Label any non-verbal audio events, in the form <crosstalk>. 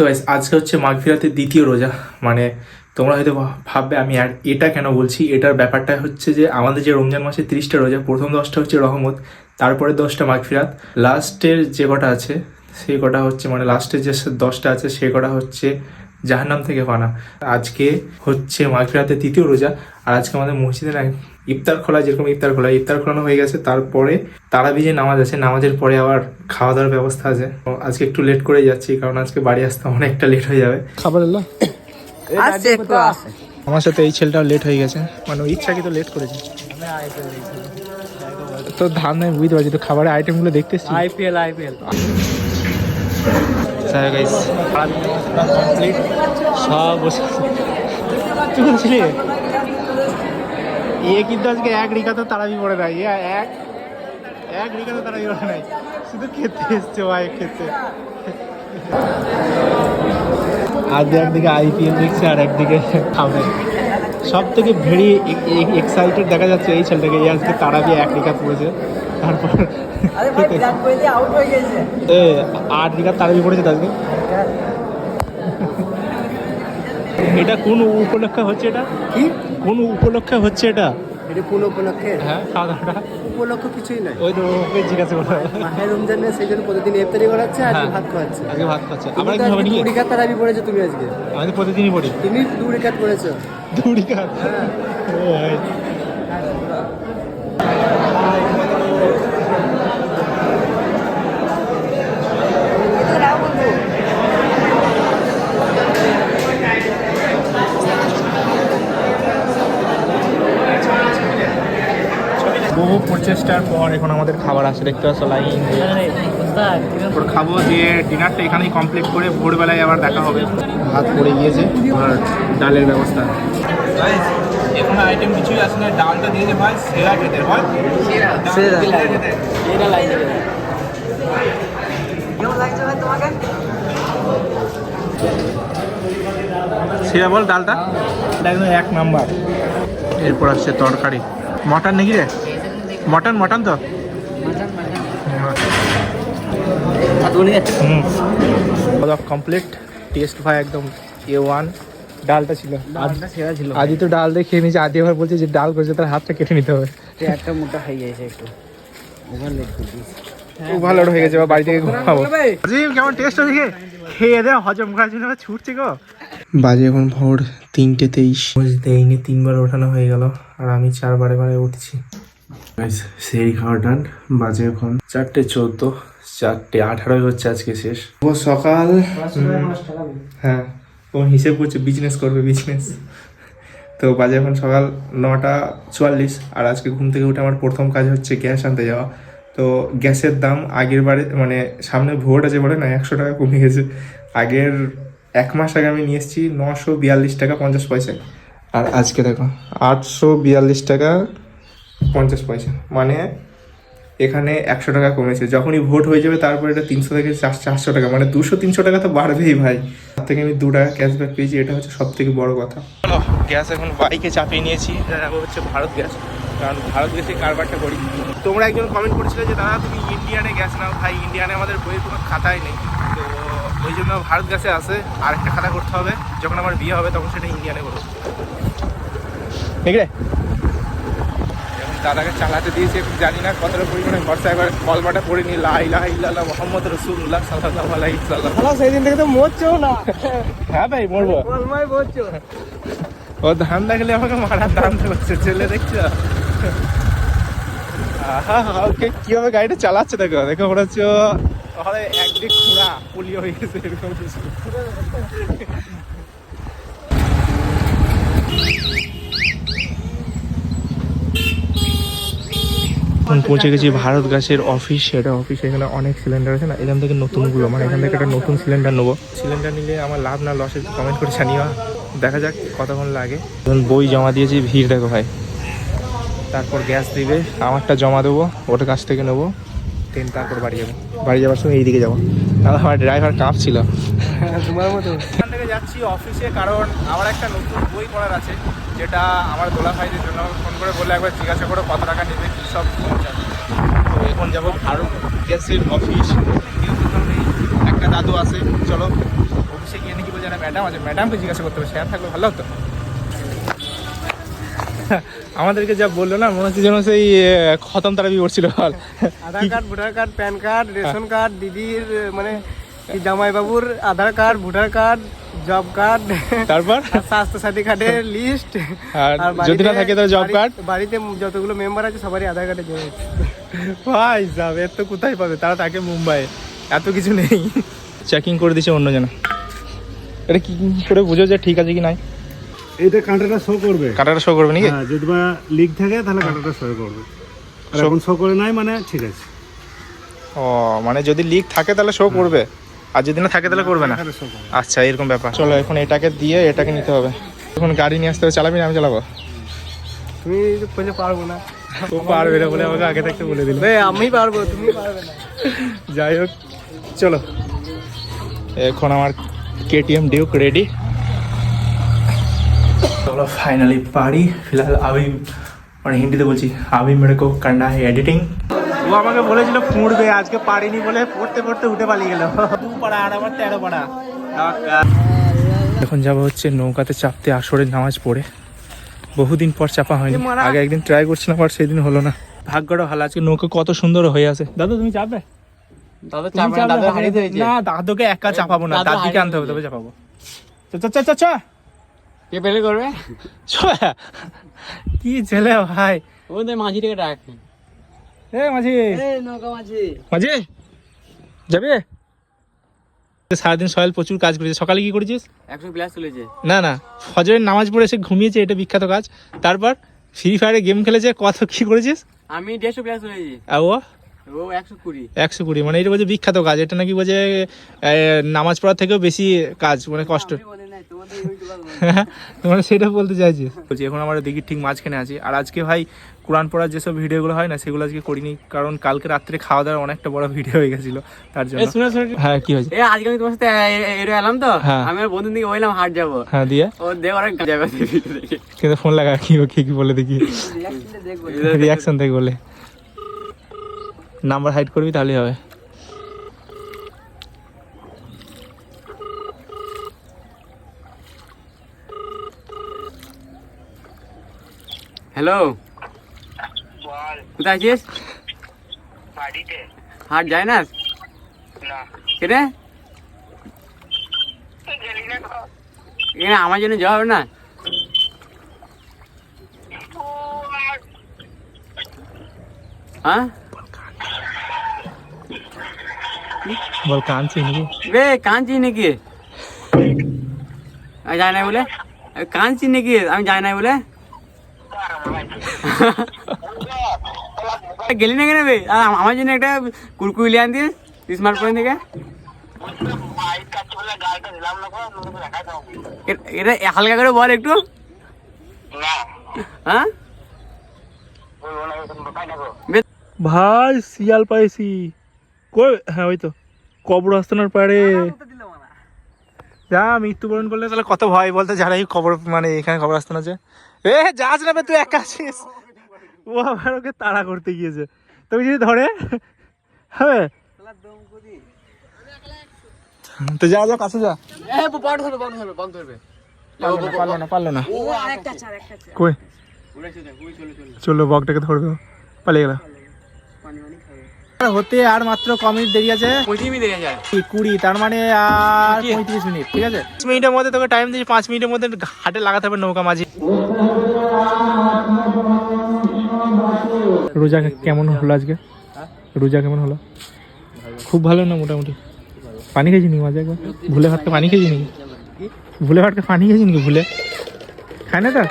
তো আজকে হচ্ছে মাঘ ফিরাতের দ্বিতীয় রোজা। মানে তোমরা হয়তো ভাববে, আমি আর এটা কেন বলছি? এটার ব্যাপারটা হচ্ছে যে, আমাদের যে রমজান মাসে তিরিশটা রোজা, প্রথম দশটা হচ্ছে রহমত, তারপরে দশটা মাঘ ফিরাত লাস্টের যে কটা আছে, সেই কটা হচ্ছে মানে লাস্টের যে দশটা আছে সে কটা হচ্ছে জাহান্নাম থেকে পানা। আজকে হচ্ছে মাগফিরাতের তৃতীয় রোজা আর আজকে আমাদের মসজিদে না ইফতার খোলা যেরকম ইফতার খোলা ইফতার খোলানো হয়ে গেছে। তারপরে তারাবি যে নামাজ আছে নামাজের পরে আবার খাওয়া দাওয়ার ব্যবস্থা আছে। আজকে একটু লেট করে যাচ্ছি কারণ আজকে বাড়ি আসতে অনেকটা লেট হয়ে যাবে। খাবার আমার সাথে এই ছেলেটাও লেট হয়ে গেছে। মানে ও ইচ্ছাকৃত লেট করেছে। তো ধান আমি বুঝতে পারছি তো খাবারের আইটেমগুলো দেখতে এসেছি। আইপিএল সব বসে এক এক এক রিকা তো তারাবি পড়ে নাই। শুধু খেতে খেতে। আজ একদিকে আইপিএল দেখছে আর একদিকে খাবে। সব থেকে ভেরি এক্সাইটেড দেখা যাচ্ছে এই ছেলেটাকে। এই আজকে তারা দিয়ে এক রিকা <laughs> পড়েছে তারপর আট রিকা তারাবি পড়েছে আজকে? <laughs> এটা কোন উপলক্ষে হচ্ছে এটা? কি? কোন উপলক্ষে হচ্ছে এটা? এটা কোন উপলক্ষে? হ্যাঁ খাওয়া দাওয়াটা। উপলক্ষ কিছুই নাই। ওই তো ওকে জিজ্ঞাসা করো মাহে রমজানে সেই জন্য প্রতিদিন ইফতারি করাচ্ছে আর হ্যাঁ। ভাত খাওয়াচ্ছে। আজকে ভাত খাওয়াচ্ছে। আমরা কি হবে আজকে নাকি দু তারাবি পড়েছো তুমি আজকে। আমি প্রতিদিনই পড়ি। তুমি দু রিকাত পড়েছো দু রিকা প্রচেষ্টার পর এখন আমাদের খাবার আসে দেখতে পাচ্ছ লাইন তারপর খাব দিয়ে ডিনারটা এখানেই কমপ্লিট করে ভোরবেলায় আবার দেখা হবে। ভাত পড়ে গিয়েছে আর ডালের ব্যবস্থা। এখন আইটেম কিছুই আসে না ডালটা দিয়েছে ভাই সেরা খেতে হয়। সেরা। বল ডালটা? এটা একদম এক নাম্বার। এরপর আসছে তরকারি। মটন নাকি রে? মটন মটন তো? কমপ্লিট টেস্ট ভাই একদম এ ওয়ান ডালটা ছিল। ডালটা সেরা ছিল আদি তো ডাল দিয়ে খেয়ে নিয়েছে। আদি আবার বলছে যে ডাল করছে তার হাতটা কেটে নিতে হবে। একটা মোটা হয়ে গেছে একটু। ভালো হয়ে গেছে বাড়ি থেকে ঘুমাবো। আজিম কেমন টেস্ট ওদিকে খেয়ে দে হজম করার জন্য ছুটছে গো। বাজে এখন ভোর তিনটে তেইশ। তিনবার ওঠানো হয়ে গেল। আর আমি চারবারে বারে উঠছি। সেই খাওয়া ডান বাজে এখন চারটে চোদ্দ চারটে আঠারোই হচ্ছে আজকে শেষ। ও সকাল। হ্যাঁ ও হিসেব করছে বিজনেস করবে বিজনেস তো বাজে এখন সকাল নটা চুয়াল্লিশ আর আজকে ঘুম থেকে উঠে আমার প্রথম কাজ হচ্ছে গ্যাস আনতে যাওয়া। তো গ্যাসের দাম আগের বারে মানে সামনে ভোট আছে বলে না একশো টাকা কমে গেছে। আগের এক মাস আগে আমি নিয়ে এসেছি নশো বিয়াল্লিশ টাকা পঞ্চাশ পয়সা। আর আজকে দেখো আটশো বিয়াল্লিশ টাকা পঞ্চাশ পয়সা। মানে এখানে একশো টাকা কমেছে। যখনই ভোট হয়ে যাবে তারপরে এটা তিনশো থেকে চার চারশো টাকা। মানে দুশো তিনশো টাকা তো বাড়বেই ভাই। তার থেকে আমি দু টাকা ক্যাশব্যাক পেয়েছি এটা হচ্ছে সব থেকে বড় কথা। গ্যাস এখন বাইকে চাপিয়ে নিয়েছি। এটা হচ্ছে ভারত গ্যাস। কারণ ভারত গ্যাসে কারবারটা করি। তোমরা একজন কমেন্ট করেছিলে যে দাদা তুমি ইন্ডিয়ানে গ্যাস নাও। ভাই ইন্ডিয়ানে আমাদের বইয়ের কোনো খাতাই নেই। তো ওই জন্য ভারত গ্যাসে আসে আরেকটা খাতা করতে হবে। যখন আমার বিয়ে হবে তখন সেটা ইন্ডিয়ানে করব। ঠিক আছে দাদাকে চালাতে দিয়েছি এখন জানি না কতটা পরিমাণে ভরসা। একবার কলমাটা পড়ে নি লাই লাই লাল্লাহ মোহাম্মদ রসুল্লাহ সাল্লাহ আলাই সাল্লাম। হ্যালো সেই দিন থেকে তো মরছো না। হ্যাঁ ভাই মরবো। কলমাই মরছো ও ধান দেখলে আমাকে মারার ধান করছে ছেলে দেখছ? আহা, ওকে কীভাবে গাড়িটা চালাচ্ছে দেখো দেখো মনে হচ্ছে ওখানে একদিক খুঁড়া পুলিও হয়ে গেছে এরকম কিছু। এখন পৌঁছে গেছি ভারত গ্যাসের অফিস সেটা অফিস এখানে অনেক সিলিন্ডার আছে না এখান থেকে নতুনগুলো মানে এখান থেকে একটা নতুন সিলিন্ডার নেব। সিলিন্ডার নিলে আমার লাভ না লস একটু কমেন্ট করে জানিও। দেখা যাক কতক্ষণ লাগে। এখন বই জমা দিয়েছি ভিড় দেখো ভাই। তারপর গ্যাস দিবে আমারটা জমা দেবো ওটার কাছ থেকে নেব দেন তারপর বাড়ি যাব। বাড়ি যাওয়ার সময় এইদিকে যাব। তাহলে আমার ড্রাইভার কাপ ছিল তোমার মতো। এখান থেকে যাচ্ছি অফিসে কারণ আমার একটা নতুন বই পড়ার আছে। যেটা আমার দোলা ভাইদের জন্য ফোন করে বললে একবার জিজ্ঞাসা করো কত টাকা নেবে কী সব। তো এখন যাব ভারত গ্যাসের অফিস একটা দাদু আছে চলো। অফিসে গিয়ে নাকি বলছে ম্যাডাম আছে। ম্যাডামকে জিজ্ঞাসা করতে হবে শেয়ার থাকলে ভালো হতো? আমাদেরকে যা বলল না মনে হচ্ছে যেন সেই খতম তারা বিয়ে করছিল। বল Aadhaar card voter card PAN card ration card দিদির মানে জামাই বাবুর Aadhaar card voter card job card তারপর? স্বাস্থ্য সাথী কার্ডের লিস্ট। আর যদি না থাকে তো জব কার্ড? বাড়িতে যতগুলো মেম্বার আছে সবারই আধার কার্ডে জমা। ভাই যাব এত কোথায় পাবে? তারা থাকে মুম্বাই এত কিছু নেই। চেকিং করে দিছে অন্যজন। এটা কি করে বুঝো যে ঠিক আছে কি নাই? এটা কাঁটাটা শো করবে। কাটাটা শো করবে নাকি? হ্যাঁ যদি বা লিক থাকে তাহলে কাঁটাটা শো করবে। আর এখন শো করে নাই মানে ঠিক আছে। ও মানে যদি লিক থাকে তাহলে শো করবে? আর যদি না থাকে তাহলে করবে না? আচ্ছা এরকম ব্যাপার। চলো এখন এটাকে দিয়ে এটাকে নিতে হবে। এখন গাড়ি নিয়ে আসতে হবে চালাবি না আমি চালাবো। তুমি পারব না। ও পারবে না বলে আমাকে আগে বলে আমি পারব তুমি পারবে না। যাই হোক চলো। এখন আমার চলো ফাইনালি পারি। ফিলহাল মানে হিন্দিতে বলছি আমি মেরে কো এডিটিং ও আমাকে বলেছিল পড়বে আজকে পারিনি বলে পড়তে পড়তে উঠে পালিয়ে গেল। দু পাড়া আর আমার তেরো পাড়া। এখন যাব হচ্ছে নৌকাতে চাপতে আসরের নামাজ পড়ে। বহুদিন পর চাপা হয়নি। আগে একদিন ট্রাই করছিলাম আর সেদিন হলো না। ভাগ্যটা ভালো আজকে নৌকা কত সুন্দর হয়ে আছে। দাদা তুমি চাপবে? চাপবে? না দাদুকে একা চাপাবো না দাদিকে আনতে হবে তবে চাপাবো। চ চ চ চ চ। কে পেলে করবে? কি ছেলে ভাই। ওদের মাঝিটাকে ডাক। এ মাঝি। মাঝি। মাঝি যাবি? সারাদিন সহেল প্রচুর কাজ করেছে সকালে কি করেছিস? একশো প্লাস চলেছে। না না ফজরের নামাজ পড়ে এসে ঘুমিয়েছে এটা বিখ্যাত কাজ। তারপর ফ্রি ফায়ারে গেম খেলেছে কত কি করেছিস? আমি দেড়শো প্লাস চলেছি আর ও? ও একশো কুড়ি। একশো কুড়ি মানে এটা বলছে বিখ্যাত কাজ। এটা নাকি বলছে নামাজ পড়ার থেকেও বেশি কাজ মানে কষ্ট। মানে <laughs> সেটা বলতে চাইছি? বলছি এখন আমরা দিঘির ঠিক মাঝখানে আছি। আর আজকে ভাই কোরআন পড়ার যেসব ভিডিওগুলো হয় না সেগুলো আজকে করিনি। কারণ কালকে রাত্রে খাওয়া দাওয়ার অনেকটা বড় ভিডিও হয়ে গেছিল তার জন্য। শুনে শুনে। হ্যাঁ কি হয়েছে? এ আজকে আমি তোমার সাথে এরো এলাম তো? হ্যাঁ। আমি আর বন্ধুর দিকে বললাম হাট যাব। হ্যাঁ দিয়ে? ও দেখ ওরা যাবে কিন্তু ফোন লাগা কি ও কি কি বলে দেখি। রিয়াকশন থেকে বলে। নাম্বার হাইড করবি তাহলেই হবে। হ্যালো কোথায় আছিস হাট যায় না কেটে এখানে আমার জন্য যাওয়া হবে না হ্যাঁ বল কানছি নাকি বে কাঁদছি নাকি আমি যাই নাই বলে আমি কাঁদছি নাকি আমি যাই নাই বলে গেলি না কেন আর আমার জন্য একটা কুরকুরি লিয়ে আনতিস স্মার্ট ফোন থেকে। এটা হালকা করে বল একটু। হ্যাঁ? ভাই শিয়াল পাইছি। কই হ্যাঁ ওই তো। কবরস্থানের পাড়ে। যা মৃত্যুবরণ করলে তাহলে কত ভয় বলতে যারা এই খবর মানে এখানে খবর কবরস্থান আছে। এ যাস না তুই একা আছিস। ও আবার ওকে তাড়া করতে গিয়েছে। তুমি যদি ধরে হবে? তো যা যা কাছে যা। পারল না পারল না পারল না। কই? চলো বকটাকে ধরবে। পালিয়ে গেল। হতে আর মাত্র ক মিনিট দেরি আছে। কুড়ি তার মানে আর পঁয়ত্রিশ মিনিট ঠিক আছে? পাঁচ মিনিটের মধ্যে তোকে টাইম দিয়েছি পাঁচ মিনিটের মধ্যে হাটে লাগাতে হবে নৌকা মাঝি। রোজা কেমন হলো আজকে? রোজা কেমন হলো? খুব ভালো না মোটামুটি? পানি খেয়েছি নাকি মাঝে একবার? ভুলে ভাতটা পানি খেয়েছি নাকি? ভুলে ভাতটা পানি খেয়েছি নাকি ভুলে? খায় না তো?